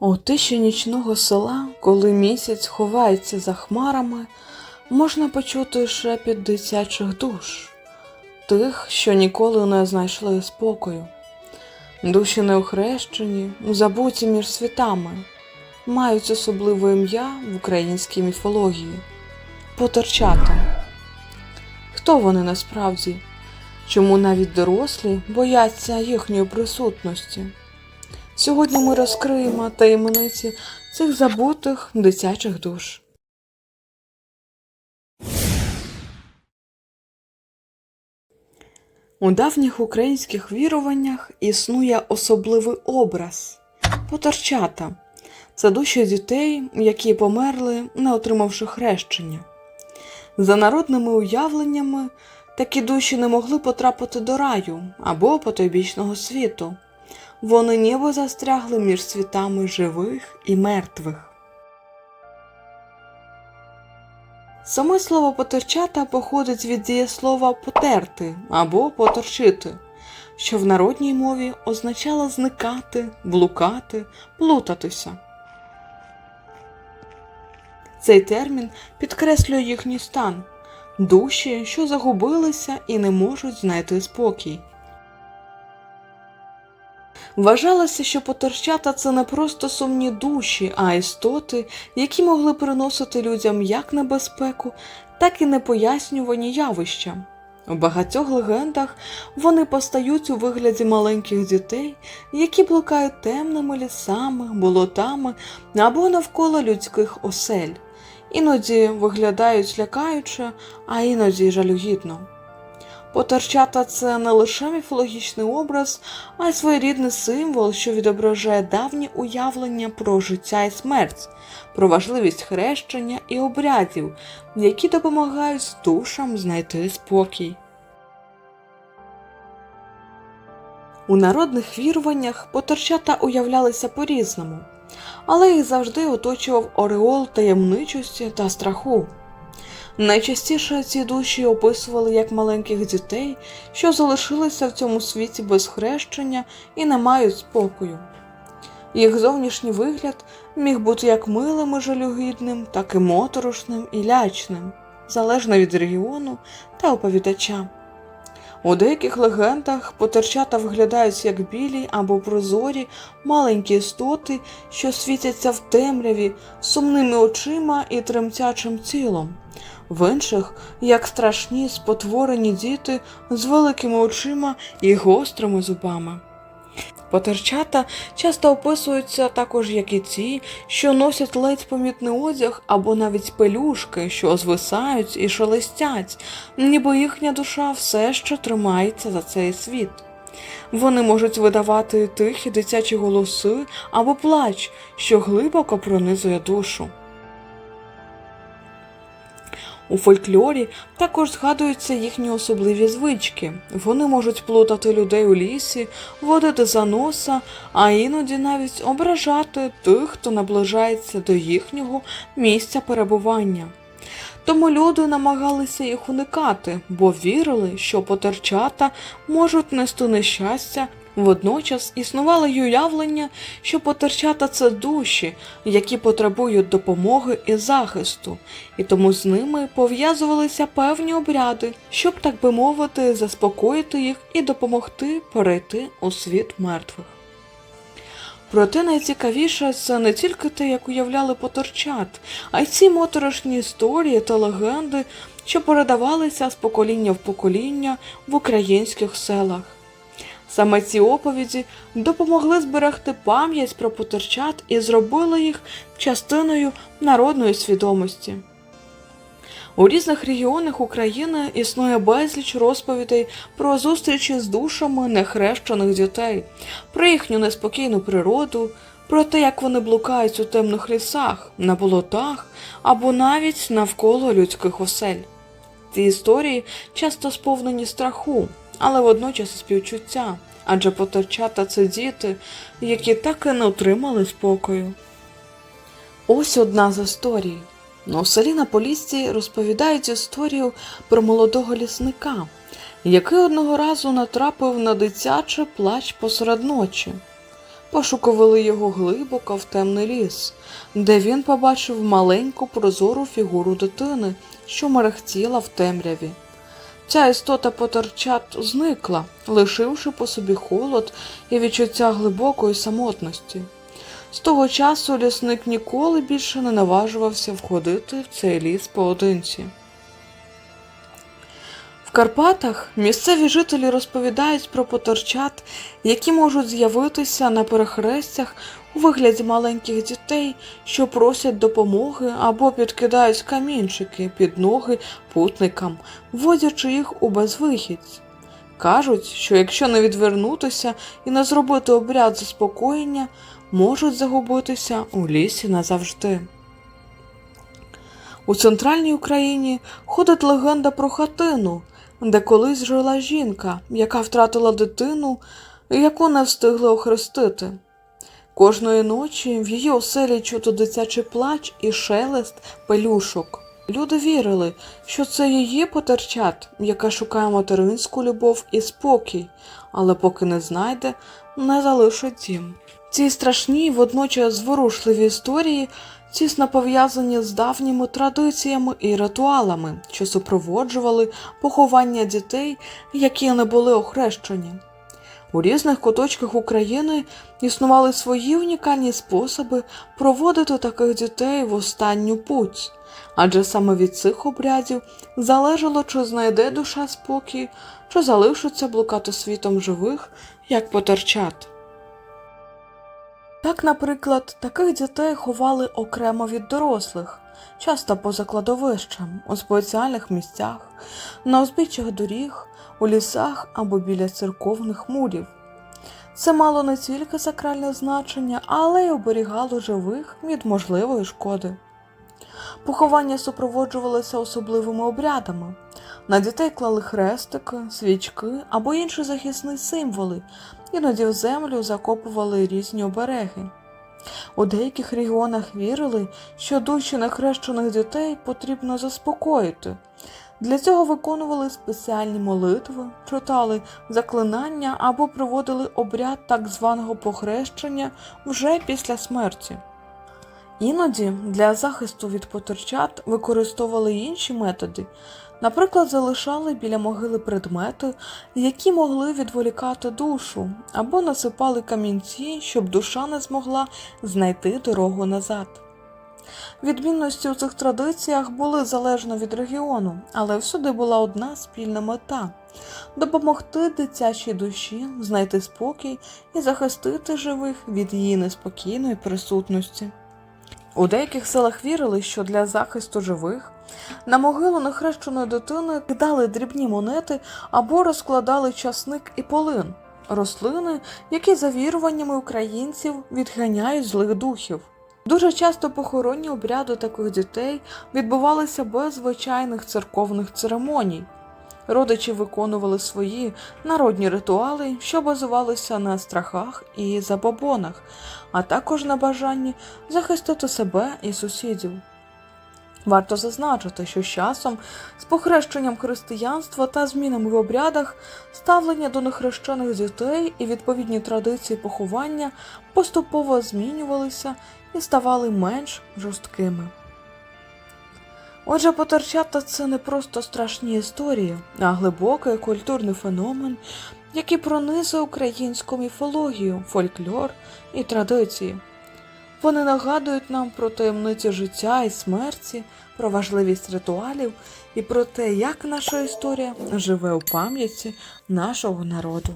У тиші нічного села, коли місяць ховається за хмарами, можна почути шепіт дитячих душ, тих, що ніколи не знайшли спокою. Душі неохрещені, забуті між світами, мають особливе ім'я в українській міфології потерчата. Хто вони насправді? Чому навіть дорослі бояться їхньої присутності? Сьогодні ми розкриємо таємниці цих забутих дитячих душ. У давніх українських віруваннях існує особливий образ поторчата. Це душі дітей, які померли, не отримавши хрещення. За народними уявленнями, такі душі не могли потрапити до раю або потойбічного світу. Вони ніби застрягли між світами живих і мертвих. Саме слово потерчата походить від дієслова потерти або поторчити, що в народній мові означало зникати, блукати, плутатися. Цей термін підкреслює їхній стан душі, що загубилися і не можуть знайти спокій. Вважалося, що потерчата це не просто сумні душі, а істоти, які могли приносити людям як небезпеку, так і непояснювані явища. У багатьох легендах вони постають у вигляді маленьких дітей, які блукають темними лісами, болотами або навколо людських осель. Іноді виглядають лякаюче, а іноді жалюгідно. Потерчата це не лише міфологічний образ, а й своєрідний символ, що відображає давні уявлення про життя і смерть, про важливість хрещення і обрядів, які допомагають душам знайти спокій. У народних віруваннях потерчата уявлялися по-різному, але їх завжди оточував ореол таємничості та страху. Найчастіше ці душі описували як маленьких дітей, що залишилися в цьому світі без хрещення і не мають спокою. Їх зовнішній вигляд міг бути як милим і жалюгідним, так і моторошним і лячним, залежно від регіону та оповідача. У деяких легендах потерчата виглядають як білі або прозорі маленькі істоти, що світяться в темряві сумними очима і тремтячим тілом в інших як страшні спотворені діти з великими очима і гострими зубами. Потерчата часто описуються також як і ті, що носять ледь помітний одяг або навіть пелюшки, що звисають і шелестять, ніби їхня душа все ще тримається за цей світ. Вони можуть видавати тихі дитячі голоси або плач, що глибоко пронизує душу. У фольклорі також згадуються їхні особливі звички. Вони можуть плутати людей у лісі, водити за носа, а іноді навіть ображати тих, хто наближається до їхнього місця перебування. Тому люди намагалися їх уникати, бо вірили, що потерчата можуть нести нещастя Водночас існувало й уявлення, що потерчата це душі, які потребують допомоги і захисту, і тому з ними пов'язувалися певні обряди, щоб, так би мовити, заспокоїти їх і допомогти перейти у світ мертвих. Проте найцікавіше це не тільки те, як уявляли поторчат, а й ці моторошні історії та легенди, що передавалися з покоління в покоління в українських селах. Саме ці оповіді допомогли зберегти пам'ять про потерчат і зробили їх частиною народної свідомості. У різних регіонах України існує безліч розповідей про зустрічі з душами нехрещених дітей, про їхню неспокійну природу, про те, як вони блукають у темних лісах, на болотах або навіть навколо людських осель. Ці історії часто сповнені страху, але водночас співчуття, адже потерчата це діти, які так і не отримали спокою. Ось одна з історій. У селі на Поліссі розповідають історію про молодого лісника, який одного разу натрапив на дитячий плач посеред ночі. пошукували його глибоко в темний ліс, де він побачив маленьку прозору фігуру дитини, що мерехтіла в темряві. Ця істота потерчат зникла, лишивши по собі холод і відчуття глибокої самотності. З того часу лісник ніколи більше не наважувався входити в цей ліс поодинці. В Карпатах місцеві жителі розповідають про поторчат, які можуть з'явитися на перехрестях у вигляді маленьких дітей, що просять допомоги або підкидають камінчики під ноги путникам, вводячи їх у безвихідь. Кажуть, що якщо не відвернутися і не зробити обряд заспокоєння, можуть загубитися у лісі назавжди. У центральній Україні ходить легенда про хатину, де колись жила жінка, яка втратила дитину, яку не встигли охрестити. Кожної ночі в її оселі чути дитячий плач і шелест пелюшок. Люди вірили, що це її потерчат, яка шукає материнську любов і спокій, але поки не знайде, не залишить дім. Ці страшні, водночас зворушливі історії тісно пов'язані з давніми традиціями і ритуалами, що супроводжували поховання дітей, які не були охрещені. У різних куточках України існували свої унікальні способи проводити таких дітей в останню путь, адже саме від цих обрядів залежало, чи знайде душа спокій, чи залишиться блукати світом живих, як потерчат. Так, наприклад, таких дітей ховали окремо від дорослих, часто поза кладовищем, у спеціальних місцях, на узбіччях доріг, у лісах або біля церковних мурів. Це мало не тільки сакральне значення, але й оберігало живих від можливої шкоди. Поховання супроводжувалося особливими обрядами. На дітей клали хрестики, свічки або інші захисні символи, іноді в землю закопували різні обереги. У деяких регіонах вірили, що душі нехрещених дітей потрібно заспокоїти. Для цього виконували спеціальні молитви, читали заклинання або проводили обряд так званого похрещення вже після смерті. Іноді для захисту від потерчат використовували інші методи, наприклад, залишали біля могили предмети, які могли відволікати душу, або насипали камінці, щоб душа не змогла знайти дорогу назад. Відмінності у цих традиціях були залежно від регіону, але всюди була одна спільна мета допомогти дитячій душі знайти спокій і захистити живих від її неспокійної присутності. У деяких селах вірили, що для захисту живих на могилу нехрещеної дитини кидали дрібні монети або розкладали часник і полин рослини, які за віруваннями українців відганяють злих духів. Дуже часто похоронні обряди таких дітей відбувалися без звичайних церковних церемоній. Родичі виконували свої народні ритуали, що базувалися на страхах і забобонах, а також на бажанні захистити себе і сусідів. Варто зазначити, що з часом, з похрещенням християнства та змінами в обрядах, ставлення до нехрещених дітей і відповідні традиції поховання поступово змінювалися і ставали менш жорсткими. Отже, потерчата це не просто страшні історії, а глибокий культурний феномен, який пронизує українську міфологію, фольклор і традиції. Вони нагадують нам про таємниці життя і смерті, про важливість ритуалів і про те, як наша історія живе у пам'яті нашого народу.